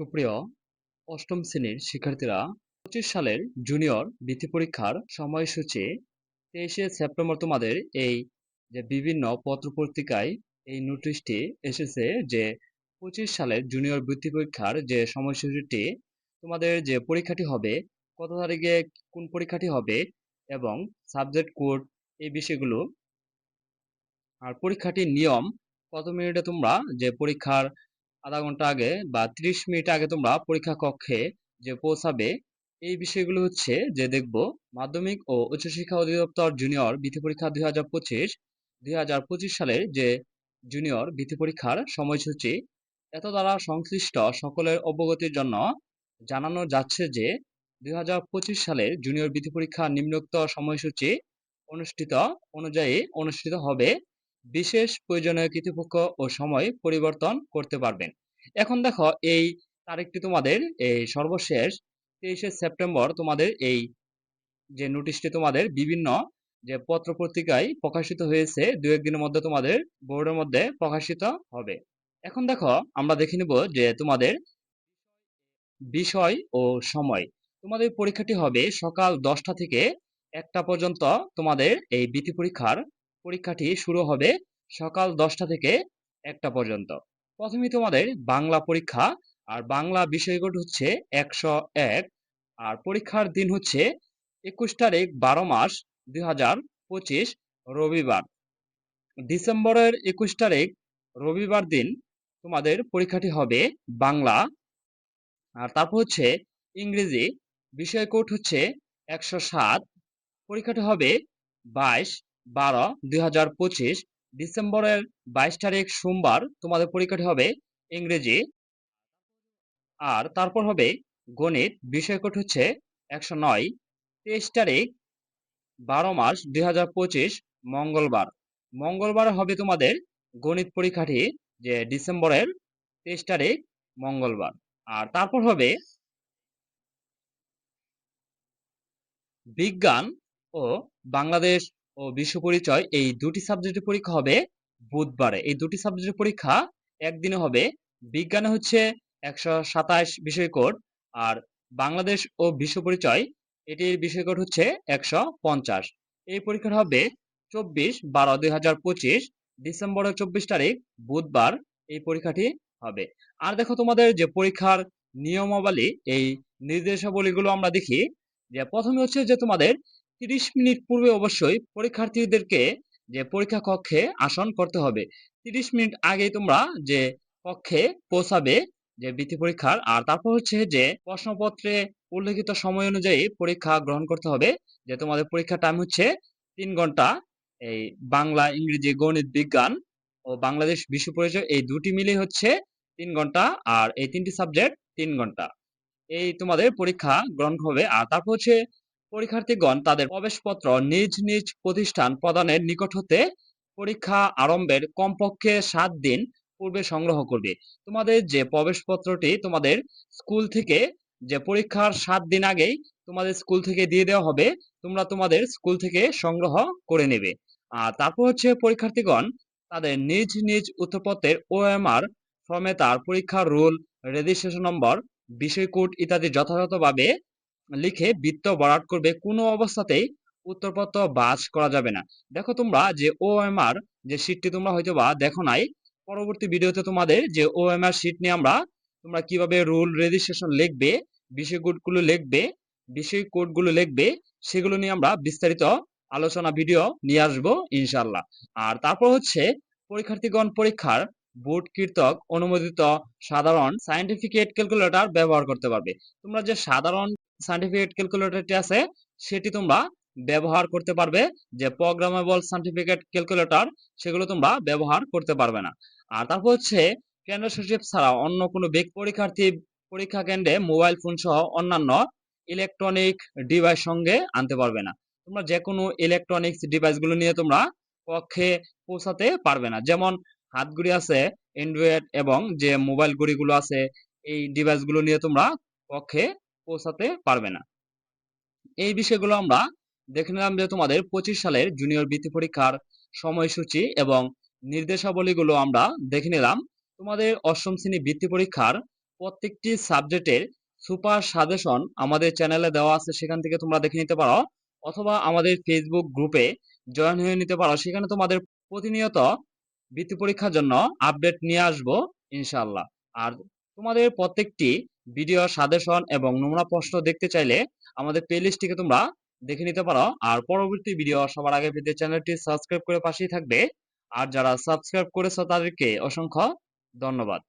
সুপ্রিয় অষ্টম শ্রেণির শিক্ষার্থীরা, পঁচিশ সালের জুনিয়র বৃত্তি পরীক্ষার সময়সূচি তেইশে সেপ্টেম্বর তোমাদের এই যে বিভিন্ন পত্রপত্রিকায় এই নোটিশটি এসেছে যে পঁচিশ সালের জুনিয়র বৃত্তি পরীক্ষার যে সময়সূচিটি, তোমাদের যে পরীক্ষাটি হবে, কত তারিখে কোন পরীক্ষাটি হবে এবং সাবজেক্ট কোড এই বিষয়গুলো আর পরীক্ষাটির নিয়ম কত মিনিটে তোমরা যে পরীক্ষার আধা ঘণ্টা আগে বা ত্রিশ মিনিট আগে তোমরা পরীক্ষা কক্ষে যে পৌঁছাবে, এই বিষয়গুলো হচ্ছে যে দেখব মাধ্যমিক ও উচ্চশিক্ষা অধিদপ্তর জুনিয়র বৃত্তি পরীক্ষা দুই হাজার পঁচিশ, দুই হাজার পঁচিশ সালের যে জুনিয়র বৃত্তি পরীক্ষার সময়সূচি, এত দ্বারা সংশ্লিষ্ট সকলের অবগতির জন্য জানানো যাচ্ছে যে দুই হাজার পঁচিশ সালের জুনিয়র বৃত্তি পরীক্ষা নিম্নোক্ত সময়সূচি অনুষ্ঠিত অনুযায়ী অনুষ্ঠিত হবে বিশেষ প্রয়োজনীয় কর্তৃপক্ষ ও সময় পরিবর্তন করতে পারবেন। এখন দেখো, এই তারিখটি তোমাদের, এই সর্বশেষ তেইশে সেপ্টেম্বর তোমাদের এই যে নোটিশটি তোমাদের বিভিন্ন যে পত্র পত্রিকায় প্রকাশিত হয়েছে, দু একদিনের মধ্যে তোমাদের বোর্ডের মধ্যে প্রকাশিত হবে। এখন দেখো, আমরা দেখে নিব যে তোমাদের বিষয় ও সময়। তোমাদের পরীক্ষাটি হবে সকাল দশটা থেকে একটা পর্যন্ত তোমাদের এই বৃত্তি পরীক্ষার পরীক্ষাটি শুরু হবে সকাল দশটা থেকে একটা পর্যন্ত। প্রথমে তোমাদের বাংলা পরীক্ষা, আর বাংলা বিষয়কোড হচ্ছে একশো এক, আর পরীক্ষার দিন হচ্ছে একুশ তারিখ বারো মাস দুই হাজার পঁচিশ রবিবার। ডিসেম্বরের একুশ তারিখ রবিবার দিন তোমাদের পরীক্ষাটি হবে বাংলা, আর তারপর হচ্ছে ইংরেজি বিষয় কোড হচ্ছে একশো সাত, পরীক্ষাটি হবে বাইশ বারো, দুই হাজার পঁচিশ ডিসেম্বরের বাইশ তারিখ সোমবার তোমাদের পরীক্ষাটি হবে ইংরেজি। আর তারপর হবে গণিত বিষয় কোড হচ্ছে একশো নয়। তেইশ তারিখ বারো মাস দুই হাজার পঁচিশ মঙ্গলবার। মঙ্গলবার হবে তোমাদের গণিত পরীক্ষাটি যে ডিসেম্বরের তেইশ তারিখ মঙ্গলবার। আর তারপর হবে বিজ্ঞান ও বাংলাদেশ ও বিশ্ব পরিচয়, এই দুটি সাবজেক্টের পরীক্ষা হবে বুধবারে। এই দুটি সাবজেক্টের পরীক্ষা একদিনে হবে, বিজ্ঞানে হচ্ছে একশো সাতাশ বিষয় কোড আর বাংলাদেশ ও বিশ্ব পরিচয়, এটির বিষয় কোড হচ্ছে একশো পঞ্চাশ। এই পরীক্ষাটা হবে চব্বিশ বারো দুই হাজার পঁচিশ ডিসেম্বরের চব্বিশ তারিখ, বুধবার এই পরীক্ষাটি হবে। আর দেখো তোমাদের যে পরীক্ষার নিয়মাবলী, এই নির্দেশাবলীগুলো আমরা দেখি, যে প্রথমে হচ্ছে যে তোমাদের তিরিশ মিনিট পূর্বে অবশ্যই পরীক্ষার্থীদেরকে যে পরীক্ষা কক্ষে আসন করতে হবে। তিরিশ মিনিট আগেই তোমরা যে কক্ষে পৌঁছাবে যে বৃত্তি পরীক্ষার, আর তারপর হচ্ছে যে প্রশ্নপত্রে উল্লেখিত সময় অনুযায়ী পরীক্ষা গ্রহণ করতে হবে। যে তোমাদের পরীক্ষার টাইম হচ্ছে তিন ঘণ্টা। এই বাংলা, ইংরেজি, গণিত, বিজ্ঞান ও বাংলাদেশ বিশ্ব পরিচয় এই দুটি মিলে হচ্ছে তিন ঘণ্টা, আর এই তিনটি সাবজেক্ট তিন ঘণ্টা। এই তোমাদের পরীক্ষা গ্রহণ হবে। আর তারপর হচ্ছে পরীক্ষার্থীগণ তাদের প্রবেশপত্র নিজ নিজ প্রতিষ্ঠান প্রদানের নিকট হতে পরীক্ষা আরম্ভের কমপক্ষে সাত দিন পূর্বে সংগ্রহ করবে। তোমাদের যে প্রবেশপত্রটি তোমাদের স্কুল থেকে যে পরীক্ষার সাত দিন আগেই তোমাদের স্কুল থেকে দিয়ে দেওয়া হবে, তোমরা তোমাদের স্কুল থেকে সংগ্রহ করে নেবে। আর তারপর হচ্ছে পরীক্ষার্থীগণ তাদের নিজ নিজ উত্তরপত্রের ওএমআর ফর্মে তার পরীক্ষার রুল রেজিস্ট্রেশন নম্বর বিষয় কোড ইত্যাদি যথাযথভাবে লিখে বৃত্ত বরাট করবে কোনো অবস্থাতেই উত্তরপত্র বাস করা যাবে না। দেখো তোমরা যে ওএমআর যে শীটটি তোমরা হয়তো বা দেখো নাই, পরবর্তী ভিডিওতে তোমাদের যে ওএমআর শীট নিয়ে আমরা তোমরা কীভাবে রুল রেজিস্ট্রেশন লিখবে, বিষয় কোডগুলো লিখবে, বিষয় কোডগুলো লিখবে, সেগুলো নিয়ে আমরা বিস্তারিত আলোচনা ভিডিও নিয়ে আসব ইনশাল্লাহ আর তারপর হচ্ছে পরীক্ষার্থীগণ পরীক্ষার বোর্ড কীর্তক অনুমোদিত সাধারণ সাইন্টিফিকেট ক্যালকুলেটর ব্যবহার করতে পারবে। তোমরা যে সাধারণ সার্টিফিকেট ক্যালকুলেটরটি আছে, সেটি তোমরা ব্যবহার করতে পারবে। যে প্রোগ্রামেবল সার্টিফিকেট ক্যালকুলেটর সেগুলো তোমরা ব্যবহার করতে পারবে না। আর তারপর হচ্ছে কেন্দ্র সচিব ছাড়া অন্য কোনো ব্যক্তি পরীক্ষার্থী পরীক্ষা কেন্দ্রে মোবাইল ফোন সহ অন্যান্য ইলেকট্রনিক ডিভাইস সঙ্গে আনতে পারবে না। তোমরা যে কোনো ইলেকট্রনিক্স ডিভাইসগুলো নিয়ে তোমরা কক্ষে পৌঁছাতে পারবে না। যেমন হাতগুড়ি আছে অ্যান্ড্রয়েড এবং যে মোবাইল ঘড়িগুলো আছে, এই ডিভাইসগুলো নিয়ে তোমরা কক্ষে পৌঁছাতে পারবে না। এই বিষয়গুলো আমরা দেখে নিলাম যে তোমাদের পঁচিশ সালের জুনিয়র বৃত্তি পরীক্ষার সময়সূচি এবং নির্দেশাবলীগুলো আমরা দেখে নিলাম। তোমাদের অষ্টম শ্রেণি বৃত্তি পরীক্ষার প্রত্যেকটি সাবজেক্টের সুপার সাজেশন আমাদের চ্যানেলে দেওয়া আছে, সেখান থেকে তোমরা দেখে নিতে পারো। অথবা আমাদের ফেসবুক গ্রুপে জয়েন হয়ে নিতে পারো। সেখানে তোমাদের প্রতিনিয়ত বৃত্তি পরীক্ষার জন্য আপডেট নিয়ে আসব ইনশাল্লাহ আর তোমাদের প্রত্যেকটি ভিডিও সাজেশন এবং নমুনা প্রশ্ন দেখতে চাইলে আমাদের প্লেলিস্টটিকে তোমরা দেখে নিতে পারো। আর পরবর্তী ভিডিও সবার আগে পেতে চ্যানেলটি সাবস্ক্রাইব করে পাশেই থাকবে। আর যারা সাবস্ক্রাইব করেছ তাদেরকে অসংখ্য ধন্যবাদ।